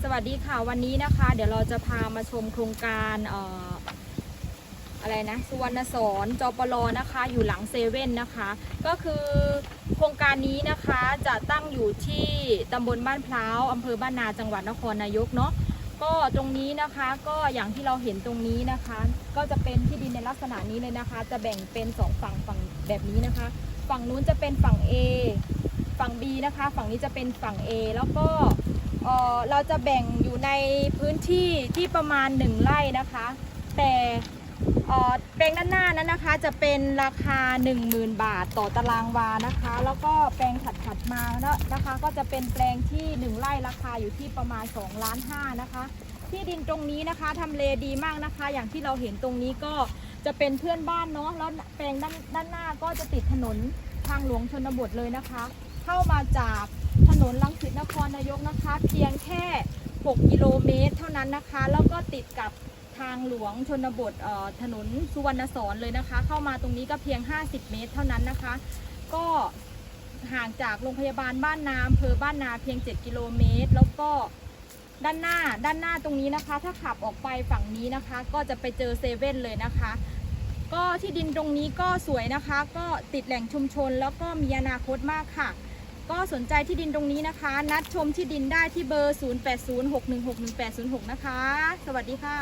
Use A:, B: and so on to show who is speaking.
A: สวัสดีค่ะวันนี้นะคะ เดี๋ยวเราจะพามาชมโครงการเอ่ออะไรนะสุวรรณสอนจปรนะคะ อยู่หลังเซเว่นนะคะ ก็คือโครงการนี้นะคะจะตั้งอยู่ที่ตำบลบ้านพร้าวอำเภอบ้านนาจังหวัดนครนายกเนาะก็ตรงนี้นะคะก็อย่างที่เราเห็นตรงนี้นะคะ ก็จะเป็นที่ดินในลักษณะนี้เลยนะคะ จะแบ่งเป็นสองฝั่งฝั่งแบบนี้นะคะ ฝั่งนู้นจะเป็นฝั่ง A ฝั่ง B นะคะ ฝั่งนี้จะเป็นฝั่ง A แล้วก็ เอ่อเราจะแบ่งอยู่ในพื้นที่ที่ประมาณ 1 ไร่นะคะ แต่เอ่อแปลงด้านหน้านั้นนะคะจะเป็นราคา 10,000 บาทต่อตารางวานะคะ แล้วก็แปลงถัดถัดมานะคะ ก็จะเป็นแปลงที่ 1 ไร่ราคาอยู่ที่ประมาณ2ล้าน5นะคะ ที่ดินตรงนี้นะคะทำเลดีมากนะคะ อย่างที่เราเห็นตรงนี้ก็จะเป็นเพื่อนบ้านเนาะแล้วแปลงด้านด้านหน้าก็จะติดถนนทางหลวงชนบทเลยนะคะ เข้ามาจากถ นนลังสิตนครนายกนะคะ เพียงแค่ 6 กิโลเมตร เท่านั้นนะคะ แล้วก็ติดกับทางหลวงชนบทถนนสุวรรณสอนเลยนะคะ เข้ามาตรงนี้ก็เพียง 50 เมตร เท่านั้นนะคะ ก็ห่างจากโรงพยาบาลบ้านนาอำเภอบ้านนาเพียง 7 กิโลเมตร แล้วก็ด้านหน้าด้านหน้าตรงนี้นะคะ ถ้าขับออกไปฝั่งนี้นะคะ ก็จะไปเจอเซเว่นเลยนะคะ ก็ที่ดินตรงนี้ก็สวยนะคะ ก็ติดแหล่งชุมชนแล้วก็มีอนาคตมากค่ะ ก็สนใจที่ดินตรงนี้นะคะ นัดชมที่ดินได้ที่เบอร์ 0806161806 นะคะ สวัสดีค่ะ